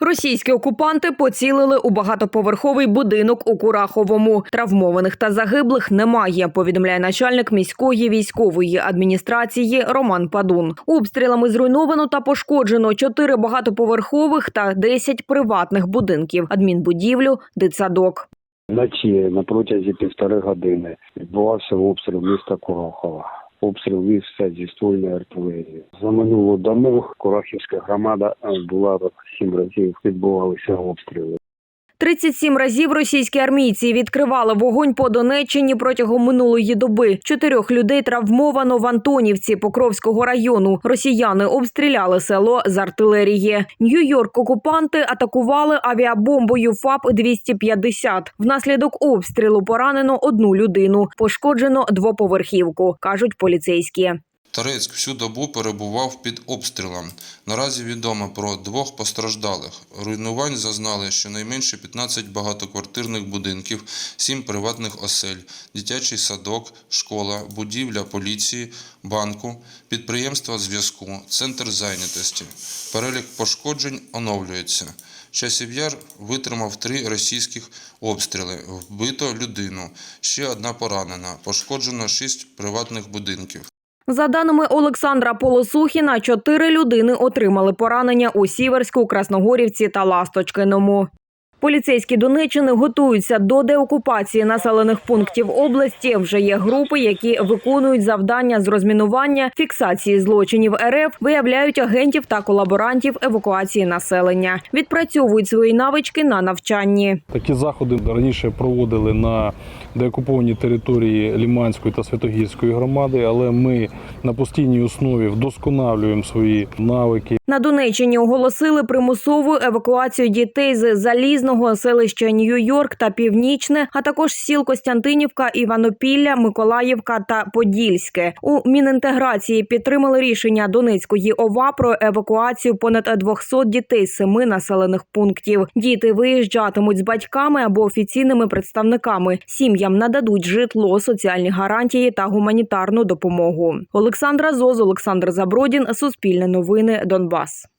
Російські окупанти поцілили у багатоповерховий будинок у Кураховому. Травмованих та загиблих немає. Повідомляє начальник міської військової адміністрації Роман Падун. Обстрілами зруйновано та пошкоджено чотири багатоповерхових та 10 приватних будинків, адмінбудівлю, дитсадок. Вночі на протязі півтори години відбувався обстріл міста Курахова. Обстріл вівся зі ствольної артилерії. За минулу добу Курахівська громада е, була сім разів відбувалися обстріли. 37 разів російські армійці відкривали вогонь по Донеччині протягом минулої доби. Чотирьох людей травмовано в Антонівці Покровського району. Росіяни обстріляли село з артилерії. Нью-Йорк окупанти атакували авіабомбою ФАП-250. Внаслідок обстрілу поранено одну людину. Пошкоджено двоповерхівку, кажуть поліцейські. Торецьк всю добу перебував під обстрілом. Наразі відомо про двох постраждалих. Руйнувань зазнали щонайменше 15 багатоквартирних будинків, 7 приватних осель, дитячий садок, школа, будівля поліції, банку, підприємства зв'язку, центр зайнятості. Перелік пошкоджень оновлюється. Часів Яр витримав три російських обстріли. Вбито людину. Ще одна поранена. Пошкоджено шість приватних будинків. За даними Олександра Полосухіна, чотири людини отримали поранення у Сіверську, Красногорівці та Ласточкиному. Поліцейські Донеччини готуються до деокупації населених пунктів області. Вже є групи, які виконують завдання з розмінування, фіксації злочинів РФ, виявляють агентів та колаборантів евакуації населення, відпрацьовують свої навички на навчанні. Такі заходи раніше проводили на деокупованій території Ліманської та Святогірської громади, але ми на постійній основі вдосконалюємо свої навики. На Донеччині оголосили примусову евакуацію дітей з залізного селища Нью-Йорк та Північне, а також сіл Костянтинівка, Іванопілля, Миколаївка та Подільське. У Мінінтеграції підтримали рішення Донецької ОВА про евакуацію понад 200 дітей з семи населених пунктів. Діти виїжджатимуть з батьками або офіційними представниками. Сім'ям нададуть житло, соціальні гарантії та гуманітарну допомогу. Олександра Зоз, Олександр Забродін, Суспільне новини, Донбас. boss.